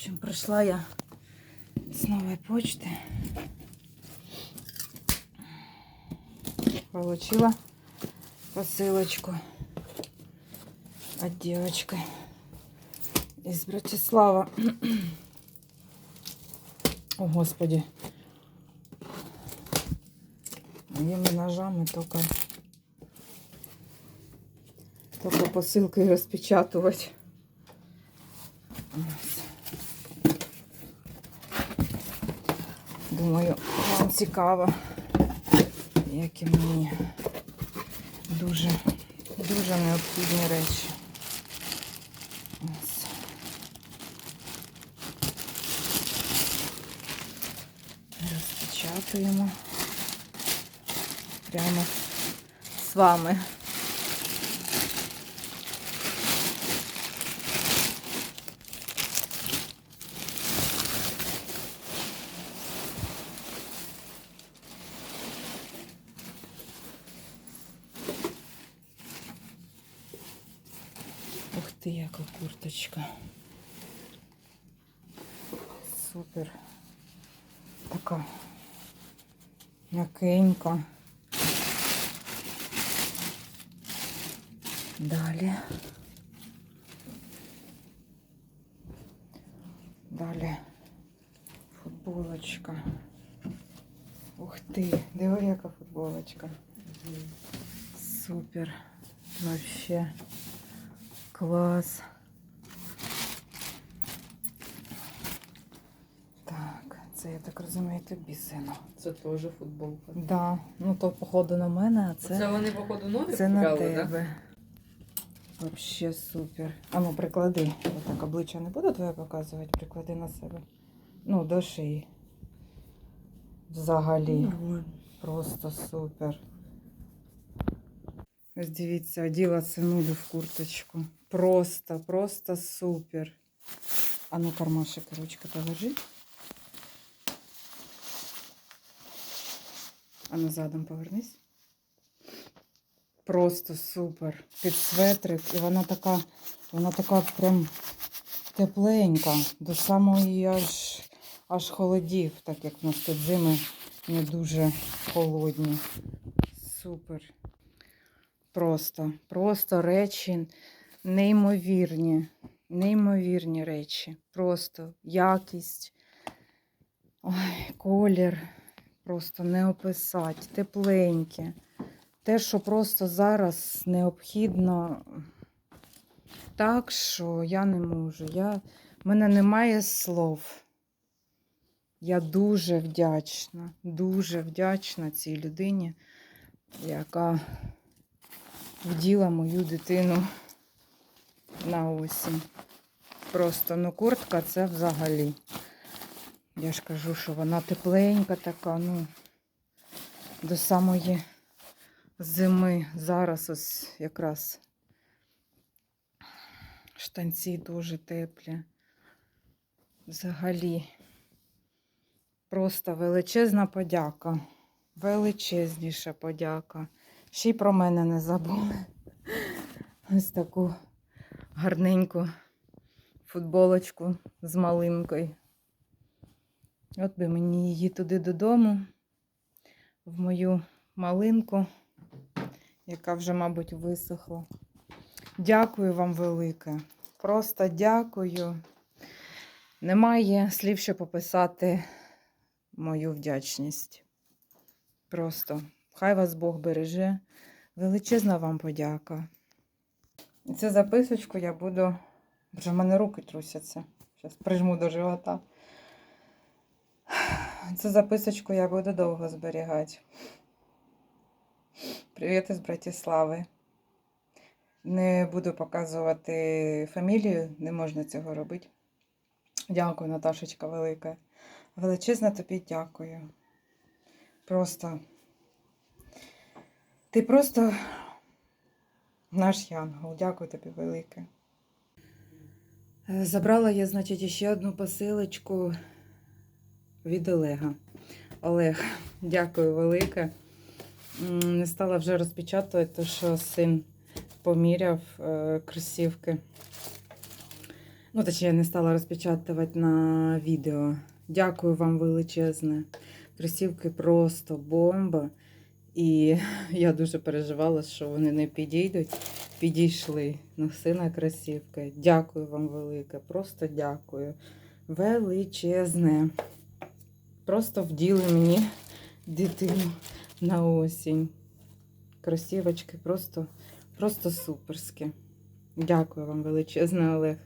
общем, прийшла я з нової почти. Получила посылочку от девочки из Братислава. О, Господи. Моими ножами только, только посылкой распечатывать. Думаю, вам цікаво, які мені дуже, дуже необхідні речі. Ось. Прямо з вами. Ти, яка курточка. Супер. Така м'якенька. Далі. Далі футболочка. Ух ти, диви, яка футболочка. Супер. Вообще. Клас. Так, це я так розумію, тобі сину. Це теж футболка. Да. Ну то походу на мене, а Це, це, вони, походу, нові це на купляли, да? тебе. Вообще супер. А ну приклади. Я так обличчя не буду твоє показувати, приклади на себе. Ну, до шиї. Взагалі. Нормально. Просто супер. Ось дивіться, оділа синулю в курточку. Просто, просто супер. А ну кармашек, ручка положи. А ну задом повернись. Просто супер. Під светрик. І вона така, вона така прям тепленька. До самої аж, аж холодів, так як в нас тут зими не дуже холодні. Супер. Просто, просто речі неймовірні. Неймовірні речі. Просто якість, ой, колір. Просто не описати. Тепленьке. Те, що просто зараз необхідно. Так що я не можу. Я... В мене немає слов. Я дуже вдячна, дуже вдячна цій людині, яка вділа мою дитину на осінь. Просто ну куртка це взагалі. Я ж кажу, що вона тепленька така, ну, до самої зими. Зараз ось якраз штанці дуже теплі. Взагалі. Просто величезна подяка. Величезніша подяка. Ще й про мене не забули. Ось таку гарненьку футболочку з малинкою. От би мені її туди додому, в мою малинку, яка вже, мабуть, висохла. Дякую вам велике. Просто дякую. Немає слів, щоб пописати мою вдячність. Просто хай вас Бог береже. Величезна вам подяка. Цю записочку я буду. Вже в мене руки трусяться. Зараз прижму до живота. Цю записочку я буду довго зберігати. Привіт із Братислави. Не буду показувати фамілію, не можна цього робити. Дякую, Наташечка велика. Величезно тобі дякую. Просто. Ти просто наш янгол. Дякую тобі велике. Е, Забрала я, значить, ще одну посилочку від Олега. Олег, дякую велике. Не стала вже розпечатувати, тому що син поміряв е, кросівки. Ну, точніше, не стала розпечатувати на відео. Дякую вам величезне. Кросівки просто бомба. І я дуже переживала, що вони не підійдуть. Підійшли. Носина кросівки. Дякую вам велике. Просто дякую. Величезне. Просто вділи мені дитину на осінь. Кросівочки просто, просто суперські. Дякую вам величезне, Олег.